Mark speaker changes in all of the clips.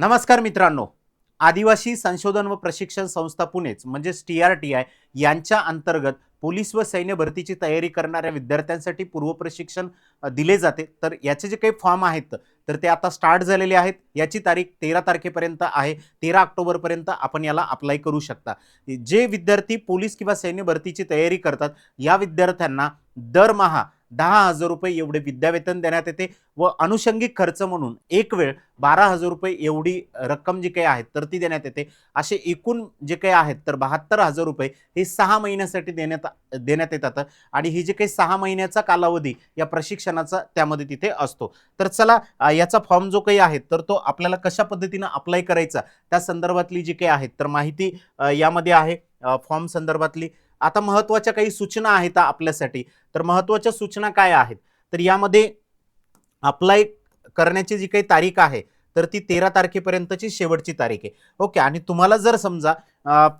Speaker 1: नमस्कार मित्रांनो. आदिवासी संशोधन व प्रशिक्षण संस्था पुणेच म्हणजेच टी आर टी आय यांच्या अंतर्गत पोलीस व सैन्य भरतीची तयारी करणाऱ्या विद्यार्थ्यांसाठी पूर्व प्रशिक्षण दिले जाते. तर याचे जे काही फॉर्म आहेत तर ते आता स्टार्ट झालेले आहेत. याची तारीख तेरा तारखेपर्यंत आहे. तेरा ऑक्टोबरपर्यंत आपण याला अप्लाय करू शकता. जे विद्यार्थी पोलीस किंवा सैन्य भरतीची तयारी करतात या विद्यार्थ्यांना दरमहा दहा हजार रुपये एवढे विद्यावेतन देण्यात येते व अनुषंगिक खर्च म्हणून एक वेळ बारा हजार रुपये एवढी रक्कम जी काही आहे तर ती देण्यात येते. असे एकूण जे काही आहेत तर बहात्तर हजार रुपये हे सहा महिन्यासाठी देण्यात देण्यात येतात आणि ही जे काही सहा महिन्याचा कालावधी या प्रशिक्षणाचा त्यामध्ये तिथे असतो. तर चला याचा फॉर्म जो काही आहे तर तो आपल्याला कशा पद्धतीनं अप्लाय करायचा त्या संदर्भातली जी काही आहेत तर माहिती यामध्ये आहे. फॉर्म संदर्भातली आता महत्त्वाच्या काही सूचना आहेत आपल्यासाठी. तर महत्त्वाच्या सूचना काय आहेत? तर यामध्ये अप्लाय करण्याची जी काही तारीख आहे तर ती तेरा तारखेपर्यंतची शेवटची तारीख आहे. ओके आणि तुम्हाला जर समजा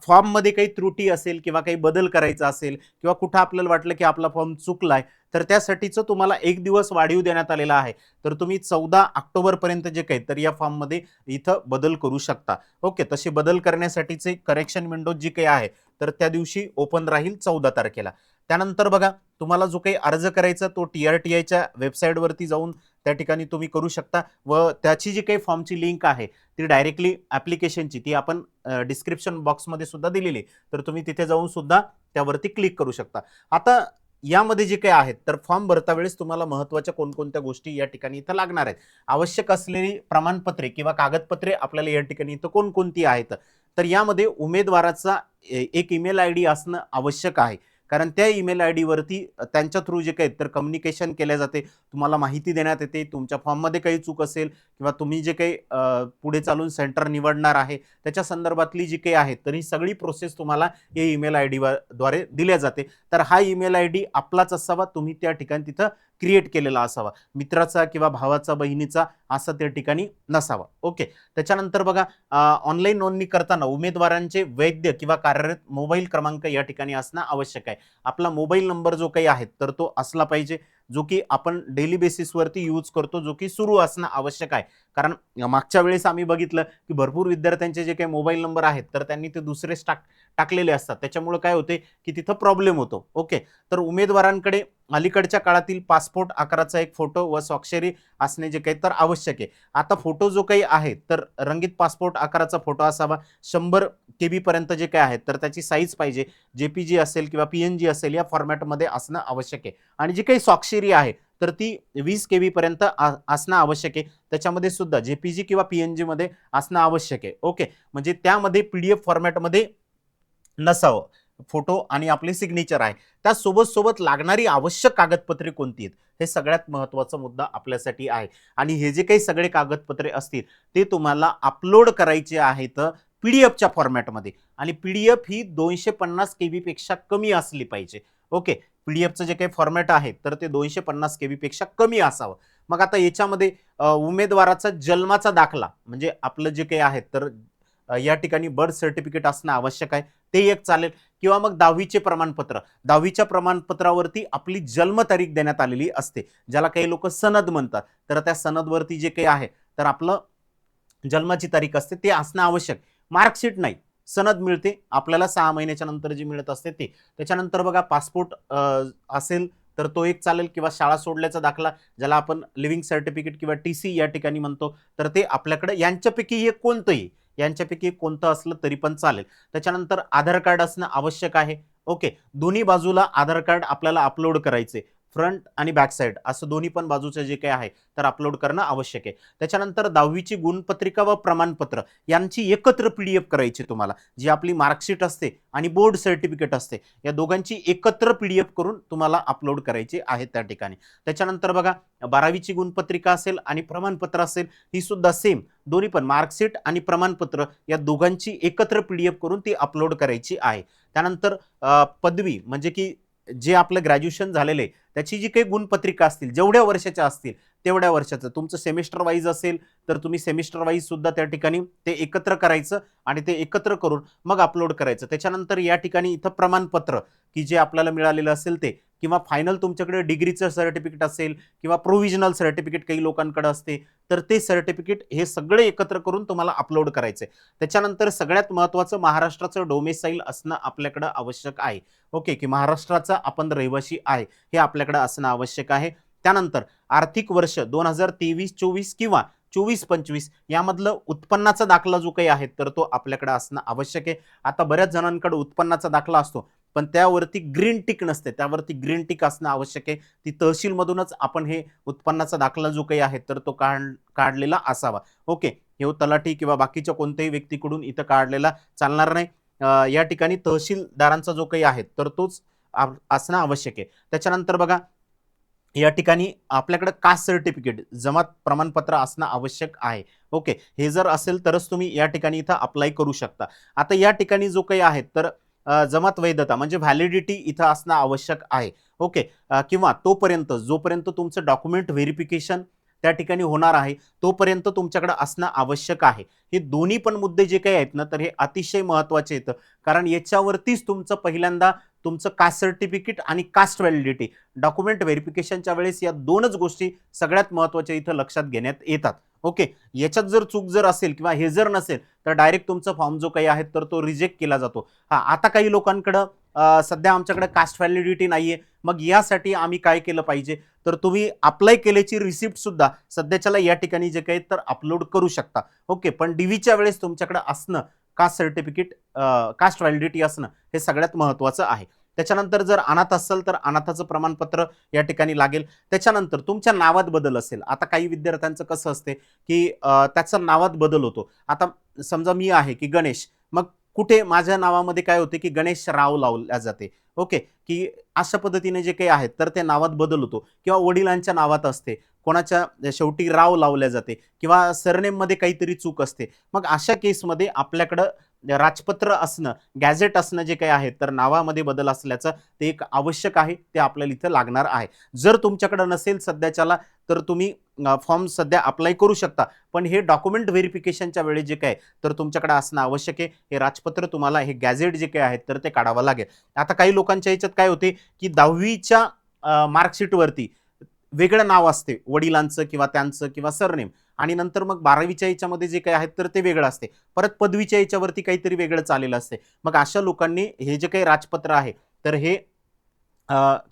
Speaker 1: फॉर्ममध्ये काही त्रुटी असेल किंवा काही बदल करायचा असेल किंवा कुठं आपल्याला वाटलं की आपला फॉर्म चुकलाय तर त्यासाठीचं तुम्हाला एक दिवस वाढीव देण्यात आलेला आहे. तर तुम्ही चौदा ऑक्टोबरपर्यंत जे काही तर या फॉर्ममध्ये इथं बदल करू शकता. ओके तसे बदल करण्यासाठीचे करेक्शन विंडो जी काही आहे तर त्या दिवशी ओपन राहील चौदा तारखेला. त्यानंतर बघा तुम्हाला जो काही अर्ज करायचा तो टी आर टी आयच्या वेबसाईटवरती जाऊन त्या ठिकाणी तुम्ही करू शकता व त्याची जी काही फॉर्मची लिंक आहे ती डायरेक्टली ॲप्लिकेशनची ती आपण डिस्क्रिप्शन बॉक्समध्ये सुद्धा दिलेली तर तुम्ही तिथे जाऊन सुद्धा त्यावरती क्लिक करू शकता. आता यामध्ये जे काही आहेत तर फॉर्म भरता वेळेस तुम्हाला महत्त्वाच्या कोणकोणत्या गोष्टी या ठिकाणी इथं लागणार आहेत. आवश्यक असलेली प्रमाणपत्रे किंवा कागदपत्रे आपल्याला या ठिकाणी इथं कोणकोणती आहेत? तर यामध्ये उमेदवाराचा ए- एक ईमेल आय डी असणं आवश्यक आहे. कारण त्या ईमेल आय डीवरती त्यांच्या थ्रू जे काही तर कम्युनिकेशन केल्या जाते. तुम्हाला माहिती देण्यात येते. तुमच्या फॉर्ममध्ये काही चूक असेल किंवा तुम्ही जे काही पुढे चालून सेंटर निवडणार आहे त्याच्या संदर्भातली जी काही आहे तर ही सगळी प्रोसेस तुम्हाला या ईमेल आय डीद्वारे दिल्या जाते. तर हा ईमेल आय डी आपलाच असावा. तुम्ही त्या ठिकाणी तिथं क्रिएट केलेला असावा. मित्राचा किंवा भावाचा बहिणीचा असं त्या ठिकाणी नसावा. ओके त्याच्यानंतर बघा ऑनलाईन नोंदणी करताना उमेदवारांचे वैद्य किंवा कार्यरत मोबाईल क्रमांक या ठिकाणी असणं आवश्यक आहे. आपला मोबाईल नंबर जो काही आहे तर तो असला पाहिजे. जो की आपण डेली बेसिसवरती यूज करतो जो की सुरू असणं आवश्यक आहे. कारण मागच्या वेळेस आम्ही बघितलं की भरपूर विद्यार्थ्यांचे जे काही मोबाईल नंबर आहेत तर त्यांनी ते दुसरेच टाक टाकलेले असतात. त्याच्यामुळं काय होते की तिथं प्रॉब्लेम होतो. ओके तर उमेदवारांकडे अलीकडच्या काळातील पासपोर्ट आकाराचा एक फोटो व स्वाक्षरी असणे जे काही तर आवश्यक आहे. आता फोटो जो काही आहे तर रंगीत पासपोर्ट आकाराचा फोटो असावा शंभर के बीपर्यंत जे काही आहे तर त्याची साईज पाहिजे. जे पी जी असेल किंवा पी एन जी असेल या फॉर्मॅटमध्ये असणं आवश्यक आहे. आणि जी काही स्वाक्षरी आहे तर ती वीस के बीपर्यंत आ- असणं आवश्यक आहे. त्याच्यामध्ये सुद्धा जे पी जी किंवा पी एन जीमध्ये असणं आवश्यक आहे. ओके म्हणजे त्यामध्ये पी डी एफ फॉर्मॅटमध्ये नसावं. फोटो आणि आपली सिग्नेचर आहे. त्यासोबत सोबत लागणारी आवश्यक कागदपत्रे कोणती आहेत? हे सगळ्यात महत्त्वाचा मुद्दा आपल्यासाठी आहे. आणि हे जे काही सगळे कागदपत्रे असतील ते तुम्हाला अपलोड करायचे आहेत पी डी एफच्या फॉर्मॅटमध्ये आणि पी डी एफ ही दोनशे पन्नास के बीपेक्षा कमी असली पाहिजे. ओके? पी डी एफचं जे काही फॉर्मॅट आहे तर ते दोनशे पन्नास के बीपेक्षा कमी असावं. मग आता याच्यामध्ये उमेदवाराचा जन्माचा दाखला म्हणजे आपलं जे काही आहे तर या ठिकाणी बर्थ सर्टिफिकेट असणं आवश्यक आहे. ते एक चालेल. किंवा मग दहावीचे प्रमाणपत्र. दहावीच्या प्रमाणपत्रावरती आपली जन्मतारीख देण्यात आलेली असते ज्याला काही लोक सनद म्हणतात. तर त्या सनदवरती जे काही आहे तर आपलं जन्माची तारीख असते ते असणं आवश्यक. मार्कशीट नाही. सनद मिळते. आपल्याला सहा महिन्याच्या नंतर जी मिळत असते ते. त्याच्यानंतर बघा पासपोर्ट असेल तर तो एक चालेल किंवा शाळा सोडल्याचा दाखला ज्याला आपण लिव्हिंग सर्टिफिकेट किंवा टी सी या ठिकाणी म्हणतो तर ते आपल्याकडे यांच्यापैकी हे कोणतंही यांच्यापैकी कोणतं असलं तरी पण चालेल. त्याच्यानंतर आधार कार्ड असणं आवश्यक आहे. ओके. दोन्ही बाजूला आधार कार्ड आपल्याला अपलोड करायचे फ्रंट आणि बॅक साईड असं दोन्ही पण बाजूचं जे काही आहे तर अपलोड करणं आवश्यक आहे. त्याच्यानंतर दहावीची गुणपत्रिका व प्रमाणपत्र यांची एकत्र पी डी एफ करायची तुम्हाला. जी आपली मार्कशीट असते आणि बोर्ड सर्टिफिकेट असते या दोघांची एकत्र पी डी एफ करून तुम्हाला अपलोड करायची आहे त्या ठिकाणी. त्याच्यानंतर बघा बारावीची गुणपत्रिका असेल आणि प्रमाणपत्र असेल ही सुद्धा सेम दोन्ही पण मार्कशीट आणि प्रमाणपत्र या दोघांची एकत्र पी डी एफ करून ती अपलोड करायची आहे. त्यानंतर पदवी म्हणजे की जे आपलं ग्रॅज्युएशन झालेलं आहे त्याची जी काही गुणपत्रिका असतील जेवढ्या वर्षाच्या असतील तेवढ्या वर्षाचं. तुमचं सेमिस्टर वाईज असेल तर तुम्ही सेमिस्टर वाईज सुद्धा त्या ठिकाणी ते एकत्र करायचं आणि ते एकत्र करून मग अपलोड करायचं. त्याच्यानंतर या ठिकाणी इथं प्रमाणपत्र की जे आपल्याला मिळालेलं असेल ते. किंवा फायनल तुमच्याकडे डिग्रीचं सर्टिफिकेट असेल किंवा प्रोव्हिजनल सर्टिफिकेट काही लोकांकडे असते तर ते सर्टिफिकेट हे सगळे एकत्र करून तुम्हाला अपलोड करायचे त्याच्यानंतर सगळ्यात महत्त्वाचं महाराष्ट्राचं डोमेसाईल असणं आपल्याकडं आवश्यक आहे. ओके की महाराष्ट्राचा आपण रहिवासी आहे हे आपल्याकडं असणं आवश्यक आहे. त्यानंतर आर्थिक वर्ष दोन हजार तेवीस चोवीस किंवा चोवीस पंचवीस यामधलं उत्पन्नाचा दाखला जो काही आहे तर तो आपल्याकडे असणं आवश्यक आहे. आता बऱ्याच जणांकडे उत्पन्नाचा दाखला असतो. पण त्यावरती ग्रीन टिक नसते. त्यावरती ग्रीन टिक असणं आवश्यक आहे. ती तहसीलमधूनच आपण हे उत्पन्नाचा दाखला जो काही आहे तर तो काढ काढलेला असावा. ओके. हे तलाठी किंवा बाकीच्या कोणत्याही व्यक्तीकडून इथं काढलेला चालणार नाही. या ठिकाणी तहसीलदारांचा जो काही आहे तर तोच असणं आवश्यक आहे. त्याच्यानंतर बघा या ठिकाणी आपल्याकडे कास्ट सर्टिफिकेट जमात प्रमाणपत्र असणं आवश्यक आहे. ओके. हे जर असेल तरच तुम्ही या ठिकाणी इथं अप्लाय करू शकता. आता या ठिकाणी जो काही आहे तर जमात वैधता म्हणजे व्हॅलिडिटी इथं असणं आवश्यक आहे. ओके किंवा तोपर्यंत जोपर्यंत तुमचं डॉक्युमेंट व्हेरिफिकेशन त्या ठिकाणी होणार आहे तोपर्यंत तुमच्याकडे असणं आवश्यक आहे. हे दोन्ही पण मुद्दे जे काही आहेत ना तर हे अतिशय महत्त्वाचे येतं कारण याच्यावरतीच तुमचं पहिल्यांदा तुमचं कास्ट सर्टिफिकेट आणि कास्ट व्हॅलिडिटी डॉक्युमेंट व्हेरिफिकेशनच्या वेळेस या दोनच गोष्टी सगळ्यात महत्त्वाच्या इथं लक्षात घेण्यात येतात. ओके याच्यात जर चूक जर असेल किंवा हे जर नसेल तर डायरेक्ट तुमचा फॉर्म जो काही आहे तर तो रिजेक्ट केला जातो. हा आता काही लोकांकडं सध्या आमच्याकडे कास्ट व्हॅलिडिटी नाहीये. मग यासाठी आम्ही काय केलं पाहिजे? तर तुम्ही अप्लाय केल्याची रिसिप्ट सुद्धा सध्याच्याला या ठिकाणी जे काही तर अपलोड करू शकता. ओके पण डीव्हीच्या वेळेस तुमच्याकडे असणं कास्ट सर्टिफिकेट कास्ट व्हॅलिडिटी असणं हे सगळ्यात महत्त्वाचं आहे. त्याच्यानंतर जर अनाथ असेल तर अनाथाचं प्रमाणपत्र या ठिकाणी लागेल. त्याच्यानंतर तुमच्या नावात बदल असेल. आता काही विद्यार्थ्यांचं कसं असते की त्याचं नावात बदल होतो. आता समजा मी आहे की गणेश. मग कुठे माझ्या नावामध्ये काय होते की गणेश राव लावल्या जाते. ओके? की अशा पद्धतीने जे काही आहेत तर ते नावात बदल होतो. किंवा वडिलांच्या नावात असते. कोणाच्या शेवटी राव लावल्या जाते. किंवा सरनेममध्ये काहीतरी चूक असते. मग अशा केसमध्ये आपल्याकडं राजपत्र असणं गॅझेट असणं जे काही आहे तर नावामध्ये बदल असल्याचं ते एक आवश्यक आहे ते आपल्याला इथं लागणार आहे. जर तुमच्याकडं नसेल सध्याच्याला तर तुम्ही फॉर्म सध्या अप्लाय करू शकता. पण हे डॉक्युमेंट व्हेरिफिकेशनच्या वेळी जे काय तर तुमच्याकडे असणं आवश्यक आहे. हे राजपत्र तुम्हाला हे गॅझेट जे काही आहेत तर ते काढावं लागेल. आता काही लोकांच्या याच्यात काय होते की दहावीच्या मार्कशीटवरती वेगळं नाव असते वडिलांचं किंवा त्यांचं किंवा सरनेम. आणि नंतर मग बारावीच्या याच्यामध्ये जे काही आहेत तर ते वेगळं असते. परत पदवीच्या याच्यावरती काहीतरी वेगळं चालेलं असते. मग अशा लोकांनी हे जे काही राजपत्र आहे तर हे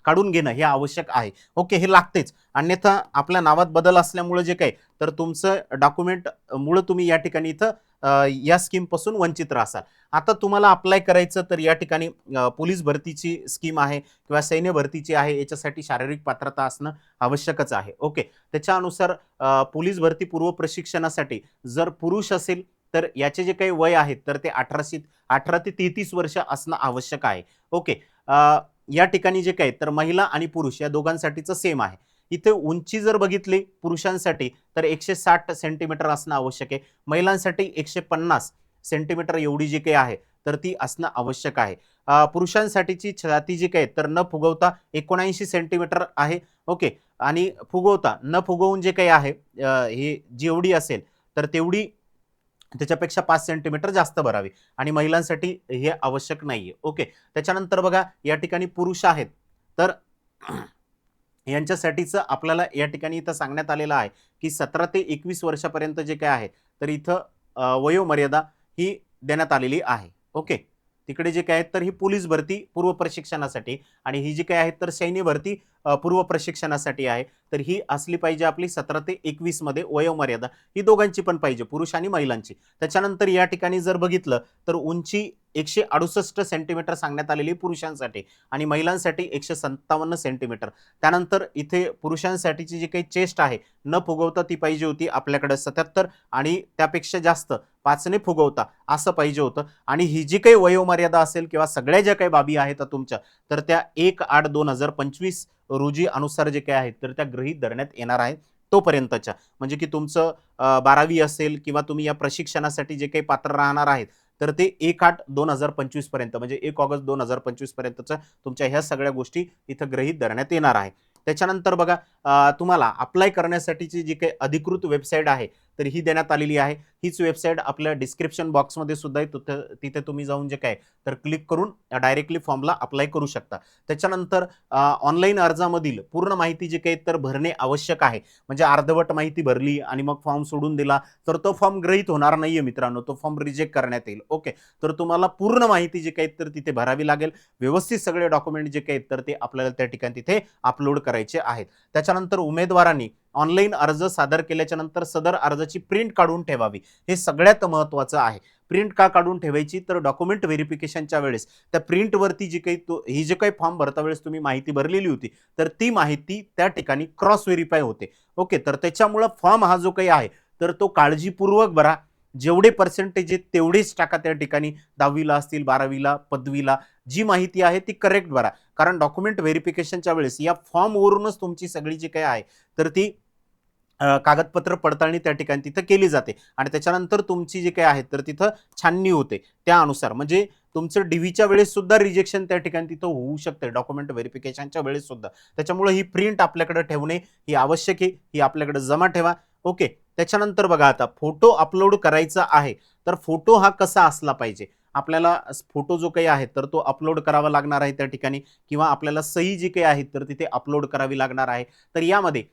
Speaker 1: काढून घेणं हे आवश्यक आहे. ओके हे लागतेच. अन्यथा आपल्या नावात बदल असल्यामुळे जे काही तर तुमचं डॉक्युमेंट मुळे तुम्ही या ठिकाणी इथं या स्कीमपासून वंचित राहाल आता तुम्हाला अप्लाय करायचं तर या ठिकाणी पोलीस भरतीची स्कीम आहे किंवा सैन्य भरतीची आहे याच्यासाठी शारीरिक पात्रता असणं आवश्यकच आहे. ओके त्याच्यानुसार पोलीस भरती पूर्व प्रशिक्षणासाठी जर पुरुष असेल तर याचे जे काही वय आहेत तर ते अठराशे अठरा ते तेहतीस वर्ष असणं आवश्यक आहे. ओके या ठिकाणी जे काही तर महिला आणि पुरुष या दोघांसाठीचं सेम आहे. इथे उंची जर बघितली पुरुषांसाठी तर एकशे साठ सेंटीमीटर असणं आवश्यक आहे. महिलांसाठी एकशे पन्नास सेंटीमीटर एवढी जी काही आहे तर ती असणं आवश्यक आहे. पुरुषांसाठीची छाती जी काही आहे, तर न फुगवता एकोणऐंशी सेंटीमीटर आहे. ओके आणि फुगवता न फुगवून जे काही आहे हे जेवढी असेल तर तेवढी त्याच्यापेक्षा पाच सेंटीमीटर जास्त भरावी. आणि महिलांसाठी हे आवश्यक नाही आहे ओके त्याच्यानंतर बघा या ठिकाणी पुरुष आहेत तर यांच्यासाठीचं आपल्याला या ठिकाणी इथं सांगण्यात आलेलं आहे की सतरा ते एकवीस वर्षापर्यंत जे काय आहे तर इथं वयोमर्यादा ही देण्यात आलेली आहे. ओके? तिकडे जे काय आहेत तर ही पोलीस भरती पूर्व प्रशिक्षणासाठी आणि ही जी काय आहेत तर सैन्य भरती पूर्व प्रशिक्षणासाठी आहे. तर ही असली पाहिजे आपली सतरा ते एकवीसमध्ये वयोमर्यादा. ही दोघांची पण पाहिजे पुरुष आणि महिलांची. त्याच्यानंतर या ठिकाणी जर बघितलं तर उंची एकशे अडुसष्ट सेंटीमीटर सांगण्यात आलेली पुरुषांसाठी आणि महिलांसाठी एकशे सत्तावन्न सेंटीमीटर त्यानंतर इथे पुरुषांसाठीची जी काही चेस्ट आहे न फुगवता ती पाहिजे होती आपल्याकडे सत्याहत्तर आणि त्यापेक्षा जास्त पाचने फुगवता असं पाहिजे होतं. आणि ही जी काही वयोमर्यादा असेल किंवा सगळ्या ज्या काही बाबी आहेत तुमच्या तर त्या एक आठ दोन हजार पंचवीस रोजी अनुसार जे काही आहेत तर त्या गृहीत धरण्यात येणार आहेत तोपर्यंतच्या. म्हणजे की तुमचं बारावी असेल किंवा तुम्ही या प्रशिक्षणासाठी जे काही पात्र राहणार आहेत तर ते एक आठ दोन हजार पंचवीसपर्यंत म्हणजे एक ऑगस्ट दोन हजार पंचवीस पर्यंतच्या तुमच्या ह्या सगळ्या गोष्टी इथं गृहीत धरण्यात येणार आहे. त्याच्यानंतर बघा तुम्हाला अप्लाय करण्यासाठीची जी काही अधिकृत वेबसाईट आहे तर ही देण्यात आलेली आहे. हीच वेबसाईट आपल्या डिस्क्रिप्शन बॉक्समध्ये सुद्धा आहे. तिथं तिथे तुम्ही जाऊन जे काय तर क्लिक करून डायरेक्टली फॉर्मला अप्लाय करू शकता. त्याच्यानंतर ऑनलाईन अर्जामधील पूर्ण माहिती जी काही तर भरणे आवश्यक आहे. म्हणजे अर्धवट माहिती भरली आणि मग फॉर्म सोडून दिला तर तो फॉर्म ग्रहित होणार नाही आहे मित्रांनो. तो फॉर्म रिजेक्ट करण्यात येईल. ओके तर तुम्हाला पूर्ण माहिती जी काही तर तिथे भरावी लागेल. व्यवस्थित सगळे डॉक्युमेंट जे काही तर ते आपल्याला त्या ठिकाणी तिथे अपलोड करायचे आहेत. त्याच्यानंतर उमेदवारांनी ऑनलाईन अर्ज सादर केल्याच्यानंतर सदर अर्जाची प्रिंट काढून ठेवावी. हे सगळ्यात महत्त्वाचं आहे. प्रिंट का काढून ठेवायची? तर डॉक्युमेंट व्हेरिफिकेशनच्या वेळेस. त्या प्रिंटवरती जी काही तो ही जे काही फॉर्म भरता वेळेस तुम्ही माहिती भरलेली होती तर ती माहिती त्या ठिकाणी क्रॉस व्हेरीफाय होते. ओके तर त्याच्यामुळं फॉर्म हा जो काही आहे तर तो काळजीपूर्वक भरा. जेवढे पर्सेंटेज आहेत तेवढेच टाका त्या ठिकाणी. दहावीला असतील बारावीला पदवीला जी माहिती आहे ती करेक्ट भरा. कारण डॉक्युमेंट व्हेरिफिकेशनच्या वेळेस या फॉर्मवरूनच तुमची सगळी जी काही आहे तर ती कागदपत्र पडताळणी त्या ठिकाणी तिथं केली जाते. आणि त्याच्यानंतर तुमची जी काही आहे तर तिथं छाननी होते. त्यानुसार म्हणजे तुमचं डीव्हीच्या वेळेस सुद्धा रिजेक्शन त्या ठिकाणी तिथं होऊ शकते. डॉक्युमेंट व्हेरिफिकेशनच्या वेळेस सुद्धा. त्याच्यामुळे ही प्रिंट आपल्याकडे ठेवणे ही आवश्यक आहे. ही आपल्याकडे जमा ठेवा. ओके. त्याच्यानंतर बघा आता फोटो अपलोड करायचा आहे तर फोटो हा कसा असला पाहिजे? आपल्याला फोटो जो काही आहे तर तो अपलोड करावा लागणार आहे त्या ठिकाणी. किंवा आपल्याला सही जी काही आहे तर तिथे अपलोड करावी लागणार आहे. तर यामध्ये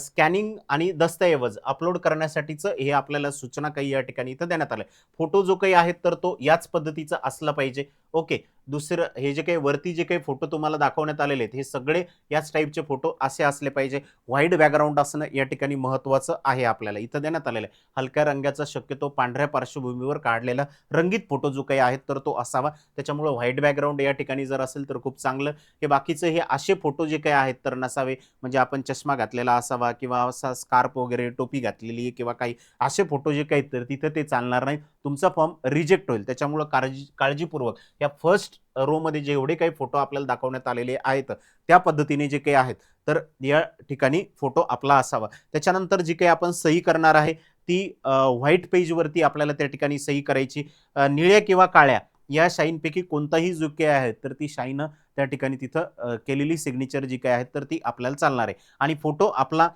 Speaker 1: स्कॅनिंग आणि दस्तऐवज अपलोड करण्यासाठीचं हे आपल्याला सूचना काही या ठिकाणी इथं देण्यात आलं फोटो जो काही आहे तर तो याच पद्धतीचा असला पाहिजे. ओके. दुसरं हे जे काही वरती जे काही फोटो तुम्हाला दाखवण्यात आलेले आहेत हे सगळे याच टाईपचे फोटो असे असले पाहिजे. व्हाईट बॅकग्राऊंड असणं या ठिकाणी महत्त्वाचं आहे आपल्याला. इथं देण्यात आलेलं आहे. हलक्या रंगाचा शक्यतो पांढऱ्या पार्श्वभूमीवर काढलेला रंगीत फोटो जो काही आहे तर तो असावा. त्याच्यामुळं व्हाईट बॅकग्राऊंड या ठिकाणी जर असेल तर खूप चांगलं. हे बाकीचं हे असे फोटो जे काही आहेत तर नसावे. म्हणजे आपण चष्मा घातलेला असावा किंवा असा स्कार्प वगैरे टोपी घातलेली किंवा काही असे फोटो जे काही आहेत तर तिथं ते चालणार नाही. तुमचा फॉर्म रिजेक्ट होईल. त्याच्यामुळं काळजी काळजीपूर्वक या फर्स्ट रोमध्ये जेवढे काही फोटो आपल्याला दाखवण्यात आलेले आहेत त्या पद्धतीने जे काही आहेत तर या ठिकाणी फोटो आपला असावा. त्याच्यानंतर जी काही आपण सही करणार आहे ती व्हाईट पेजवरती आपल्याला त्या ठिकाणी सही करायची. निळ्या किंवा काळ्या या शाईनपैकी कोणताही जो काही आहे तर ती शाईनं त्या ठिकाणी तिथं केलेली सिग्नेचर जी काही आहे तर ती आपल्याला चालणार आहे. आणि फोटो आपला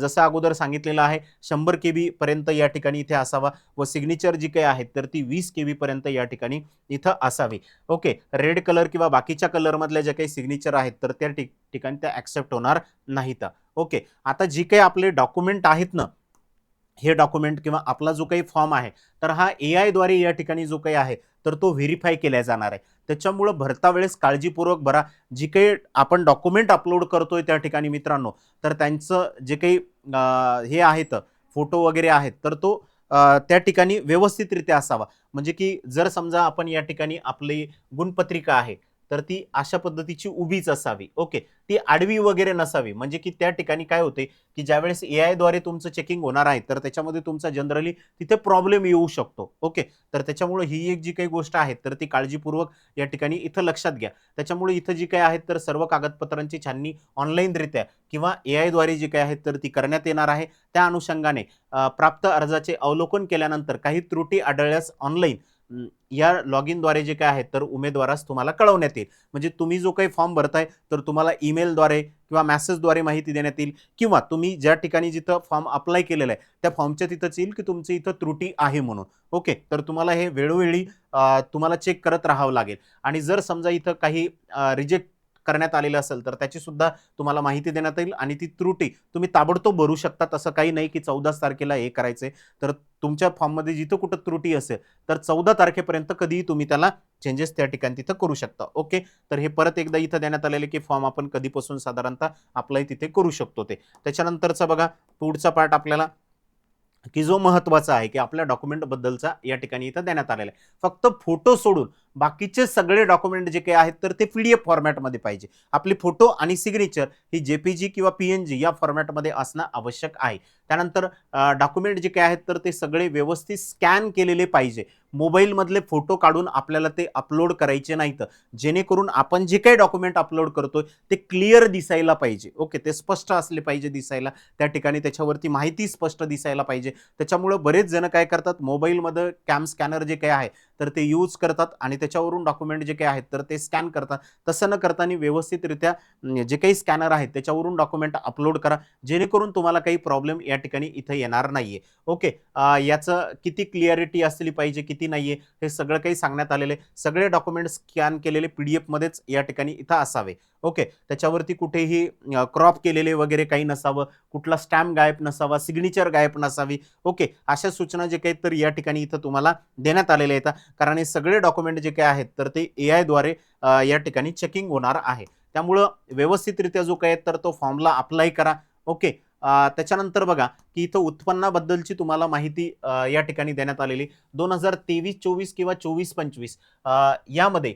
Speaker 1: जसं अगोदर सांगितलेलं आहे शंभर के बी पर्यंत या ठिकाणी इथे असावा व सिग्नेचर जी काही आहे तर ती वीस के बी पर्यंत या ठिकाणी इथं असावी. ओके रेड कलर किंवा बाकीच्या कलरमधल्या ज्या काही सिग्नेचर आहेत तर त्या ठिकाणी त्या ॲक्सेप्ट होणार नाहीत. ओके आता जी काही आपले डॉक्युमेंट आहेत ना हे डॉक्युमेंट किंवा आपला जो काही फॉर्म आहे तर हा ए आयद्वारे या ठिकाणी जो काही आहे तर तो व्हेरीफाय केला जाणार आहे. त्याच्यामुळं भरता वेळेस काळजीपूर्वक भरा जी काही आपण डॉक्युमेंट अपलोड करतोय त्या ठिकाणी मित्रांनो तर त्यांचं जे काही हे आहेत फोटो वगैरे आहेत तर तो त्या ठिकाणी व्यवस्थितरित्या असावा. म्हणजे की जर समजा आपण या ठिकाणी आपली गुणपत्रिका आहे तर ती अशा पद्धतीची उभीच असावी. ओके. ती आडवी वगैरे नसावी. म्हणजे की त्या ठिकाणी काय होते की ज्यावेळेस ए आयद्वारे तुमचं चेकिंग होणार आहे तर त्याच्यामध्ये तुमचा जनरली तिथे प्रॉब्लेम येऊ शकतो. ओके. तर त्याच्यामुळे ही एक जी काही गोष्ट आहे तर ती काळजीपूर्वक या ठिकाणी इथं लक्षात घ्या. त्याच्यामुळे इथं जी काही आहेत तर सर्व कागदपत्रांची छाननी ऑनलाईनरित्या किंवा ए आयद्वारे जी काही आहेत तर ती करण्यात येणार आहे. त्या अनुषंगाने प्राप्त अर्जाचे अवलोकन केल्यानंतर काही त्रुटी आढळल्यास ऑनलाईन या लॉग इनद्वारे जे काय आहेत तर उमेदवारास तुम्हाला कळवण्यात येईल. म्हणजे तुम्ही जो काही फॉर्म भरताय तर तुम्हाला ईमेलद्वारे किंवा मॅसेजद्वारे माहिती देण्यात येईल. किंवा तुम्ही ज्या ठिकाणी जिथं फॉर्म अप्लाय केलेला आहे त्या फॉर्मच्या तिथंच येईल की तुमची इथं त्रुटी आहे म्हणून. ओके तर तुम्हाला हे वेळोवेळी तुम्हाला चेक करत राहावं लागेल. आणि जर समजा इथं काही रिजेक्ट करण्यात आलेलं असेल तर त्याची सुद्धा तुम्हाला माहिती देण्यात येईल आणि ती त्रुटी तुम्ही ताबडतोब भरू शकता. तसं काही नाही की चौदाच तारखेला हे करायचंय. तर तुमच्या फॉर्ममध्ये जिथं कुठं त्रुटी असेल तर चौदा तारखेपर्यंत कधीही तुम्ही त्याला चेंजेस त्या ठिकाणी तिथं करू शकता. ओके? तर हे परत एकदा इथं देण्यात आलेले की फॉर्म आपण कधीपासून साधारणतः अप्लाय तिथे करू शकतो ते. त्याच्यानंतरचा बघा पुढचा पार्ट आपल्याला की जो महत्त्वाचा आहे की आपल्या डॉक्युमेंट बद्दलचा या ठिकाणी इथं देण्यात आलेला आहे. फक्त फोटो सोडून बाकीचे सगळे डॉक्युमेंट जे काही आहेत तर ते पी डी एफ फॉर्मॅटमध्ये पाहिजे. आपले फोटो आणि सिग्नेचर ही जेपीजी किंवा पी एन जी या फॉर्मॅटमध्ये असणं आवश्यक आहे. त्यानंतर डॉक्युमेंट जे काही आहेत तर ते सगळे व्यवस्थित स्कॅन केलेले पाहिजे. मोबाईलमधले फोटो काढून आपल्याला ते अपलोड करायचे नाहीत. जेणेकरून आपण जे काही डॉक्युमेंट अपलोड करतोय ते क्लिअर दिसायला पाहिजे. ओके ते स्पष्ट असले पाहिजे दिसायला. त्या ठिकाणी त्याच्यावरती माहिती स्पष्ट दिसायला पाहिजे. त्याच्यामुळं बरेच जण काय करतात मोबाईलमध्ये कॅम स्कॅनर जे काही आहे तर ते यूज करतात आणि त्याच्यावरून डॉक्युमेंट जे काही आहेत तर ते स्कॅन करतात. तसं न करताना व्यवस्थितरित्या जे काही स्कॅनर आहेत त्याच्यावरून डॉक्युमेंट अपलोड करा. जेणेकरून तुम्हाला काही प्रॉब्लेम या ठिकाणी इथं येणार नाहीये. ओके याचं किती क्लिअरिटी असली पाहिजे किती नाहीये हे सगळं काही सांगण्यात आलेलं आहे. सगळे डॉक्युमेंट स्कॅन केलेले पीडीएफ मध्येच या ठिकाणी इथं असावे. ओके त्याच्यावरती कुठेही क्रॉप केलेले वगैरे काही नसावं कुठला स्टॅम्प गायब नसावा सिग्नेचर गायब नसावी. ओके अशा सूचना जे काही तर या ठिकाणी इथं तुम्हाला देण्यात आलेल्या आहेत. कारण हे सगळे डॉक्युमेंट जे काही आहेत तर ते ए आयद्वारे या ठिकाणी चेकिंग होणार आहे. त्यामुळं व्यवस्थितरित्या जो काही तर तो फॉर्मला अप्लाय करा. ओके त्याच्यानंतर बघा की इथं उत्पन्नाबद्दलची तुम्हाला माहिती या ठिकाणी देण्यात आलेली. दोन हजार तेवीस चोवीस किंवा चोवीस पंचवीस यामध्ये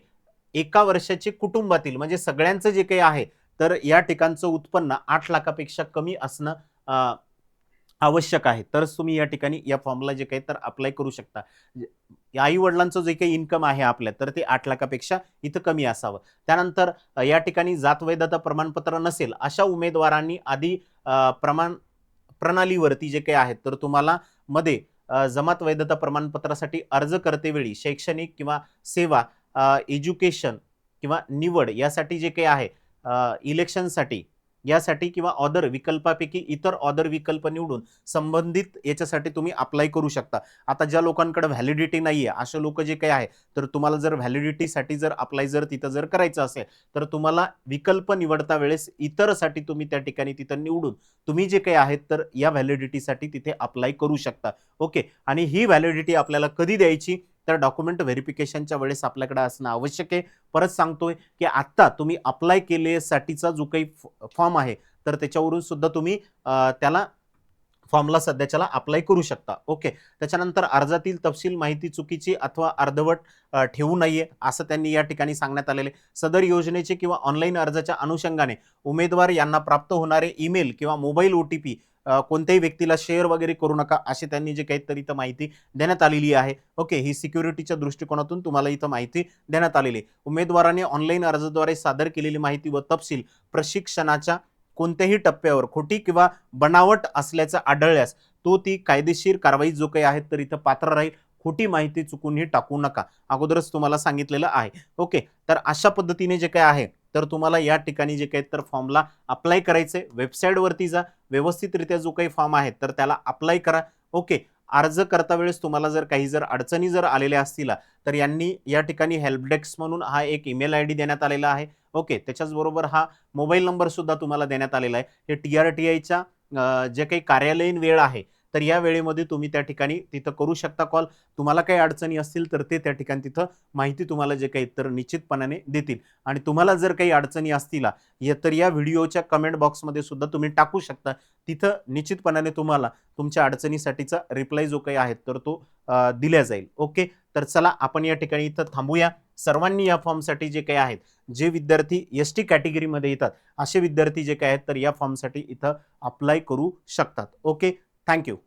Speaker 1: एका वर्षाचे कुटुंबातील म्हणजे सगळ्यांचं जे काही आहे तर या ठिकाणचं उत्पन्न आठ लाखापेक्षा कमी असणं आवश्यक आहे. तरच तुम्ही या ठिकाणी या फॉर्मला जे काही तर अप्लाय करू शकता. आई वडिलांचं जे काही इन्कम आहे आपल्या तर ते आठ लाखापेक्षा इथं कमी असावं. त्यानंतर या ठिकाणी जात वैधता प्रमाणपत्र नसेल अशा उमेदवारांनी आधी प्रमाण प्रणालीवरती जे काही आहेत तर तुम्हाला मध्ये जमात वैधता प्रमाणपत्रासाठी अर्ज करतेवेळी शैक्षणिक किंवा सेवा एज्युकेशन किंवा निवड यासाठी जे काही आहे इलेक्शनसाठी यासाठी किंवा ऑदर विकल्पापैकी इतर ऑदर विकल्प निवडून संबंधित याच्यासाठी तुम्ही अप्लाय करू शकता. आता ज्या लोकांकडे व्हॅलिडिटी नाही आहे असे लोक जे काही आहे तर तुम्हाला जर व्हॅलिडिटीसाठी जर अप्लाय जर तिथं जर करायचं असेल तर तुम्हाला विकल्प निवडता वेळेस इतरसाठी तुम्ही त्या ठिकाणी तिथं निवडून तुम्ही जे काही आहेत तर या व्हॅलिडिटीसाठी तिथे अप्लाय करू शकता. ओके आणि ही व्हॅलिडिटी आपल्याला कधी द्यायची? तर डॉक्युमेंट व्हेरिफिकेशनच्या वेळेस आपल्याकडे असणं आवश्यक आहे. परत सांगतोय की आत्ता तुम्ही अप्लाय केलेसाठीचा जो काही फॉर्म आहे तर त्याच्यावरून सुद्धा तुम्ही त्याला फॉर्मला सध्याच्याला अप्लाय करू शकता. ओके त्याच्यानंतर अर्जातील तपशील माहिती चुकीची अथवा अर्धवट ठेवू नये असं त्यांनी या ठिकाणी सांगण्यात आलेले सदर योजनेचे किंवा ऑनलाईन अर्जाच्या अनुषंगाने उमेदवार यांना प्राप्त होणारे ईमेल किंवा मोबाईल ओ टी पी कोणत्याही व्यक्तीला शेअर वगैरे करू नका अशी त्यांनी जे काहीतरी इथं माहिती देण्यात आलेली आहे. ओके ही सिक्युरिटीच्या दृष्टिकोनातून तुम्हाला इथं माहिती देण्यात आलेली आहे. उमेदवाराने ऑनलाईन अर्जाद्वारे सादर केलेली माहिती व तपशील प्रशिक्षणाच्या कोणत्याही टप्प्यावर खोटी किंवा बनावट असल्याचं आढळल्यास तो ती कायदेशीर कारवाई जो काही आहे तर इथं पात्र राहील. खोटी माहिती चुकूनही टाकू नका. अगोदरच तुम्हाला सांगितलेलं आहे. ओके तर अशा पद्धतीने जे काही आहे तर तुम्हाला या ठिकाणी जे काही तर फॉर्मला अप्लाय करायचं आहे वेबसाईटवरती जा. व्यवस्थितरित्या जो काही फॉर्म आहे तर त्याला अप्लाय करा. ओके अर्ज करता वेळेस तुम्हाला जर काही जर अडचणी जर आलेल्या असतील तर यांनी या ठिकाणी हेल्पडेस्क म्हणून हा एक ईमेल आय डी देण्यात आलेला आहे. ओके त्याच्याचबरोबर हा मोबाईल नंबरसुद्धा तुम्हाला देण्यात आलेला आहे. हे टी आर टी आयच्या जे काही कार्यालयीन वेळ आहे तर या वेळेमध्ये तुम्ही त्या ठिकाणी तिथं करू शकता कॉल. तुम्हाला काही अडचणी असतील तर ते त्या ठिकाणी तिथं माहिती तुम्हाला जे काही तर निश्चितपणाने देतील. आणि तुम्हाला जर काही अडचणी असतील या तर या व्हिडिओच्या कमेंट बॉक्समध्ये सुद्धा तुम्ही टाकू शकता. तिथं निश्चितपणाने तुम्हाला तुमच्या अडचणीसाठीचा रिप्लाय जो काही आहे तर तो दिल्या जाईल. ओके? तर चला आपण या ठिकाणी इथं थांबूया. सर्वांनी या फॉर्मसाठी जे काही आहेत जे विद्यार्थी एस टी कॅटेगरीमध्ये येतात असे विद्यार्थी जे काही आहेत तर या फॉर्मसाठी इथं अप्लाय करू शकतात. ओके? Thank you.